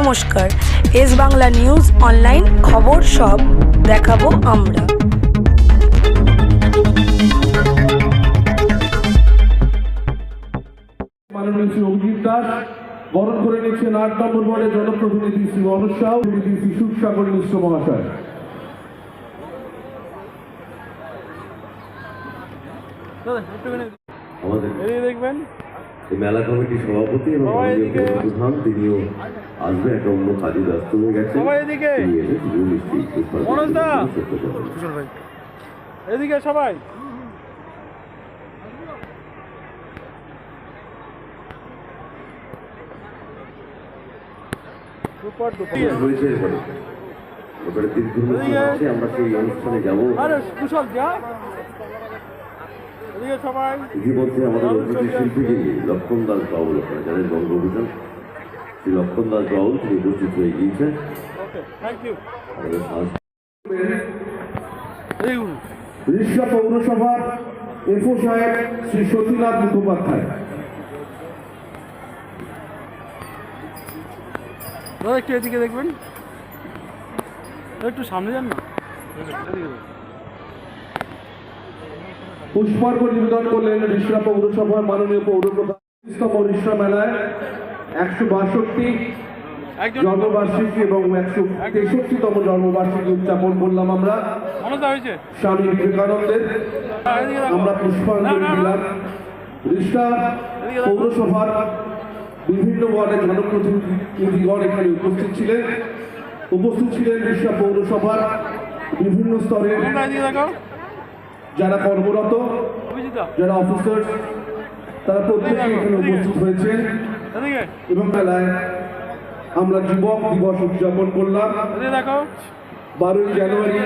নমস্কার। S Bangla news online খবর সব দেখাবো আমরা। মাননীয় শ্রী অভিজিৎ দাস বরণ করে নিচ্ছেন আট নম্বর ওয়ার্ডের জনপ্রতিনিধি শ্রী শ্রী সুখসাগর মিশ্র মহাশয়। আমাদের দেখবেন এই মেলা কমিটির সভাপতি এবং। প্রধান তিনিও আসবে একটা অন্য কাজে ব্যস্ত হয়ে গেছে এদিকে। সবাই। আমরা সেই অনুষ্ঠানে যাব। কুশল যা। ইতিমধ্যে আমাদের অতিথি শিল্পী যিনি লক্ষণ দাস বাউল আপনারা জানেন বঙ্গ অভিযান। শ্রী লক্ষণ দাস বাউল তিনি উপস্থিত হয়ে গিয়েছে ওকে থ্যাংক ইউ আমাদের সাংস্কৃতিক দেখুন পৌরসভার এফও সাহেব শ্রী সতীনাথ মুখোপাধ্যায়। দাদা একটু এদিকে দেখবেন। একটু সামনে যান না। পুষ্পার্ঘ নিবেদন করলেন রিষ্যা পৌরসভার মাননীয় পৌরপ্রধান তম রিষ্যা মেলায় একশো বাষট্টি জন্মবার্ষিকী এবং একশো তেষট্টিতম জন্মবার্ষিকী উদযাপন করলাম আমরা স্বামী বিবেকানন্দের। আমরা পুষ্পাঞ্জলি। দিলাম রিষ্টা পৌরসভার বিভিন্ন ওয়ার্ডের জনপ্রতিনিধিগণ এখানে উপস্থিত ছিলেন উপস্থিত ছিলেন রিষ্টা পৌরসভার বিভিন্ন স্তরের দেখো যারা কর্মরত, যারা অফিসার, তারা প্রত্যেকে এখানে উপস্থিত এদিকে এবং মেলায় আমরা যুবক দিবস উদযাপন করলাম। বারোই জানুয়ারি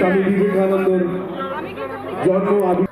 স্বামী বিবেকানন্দের জন্ম আবি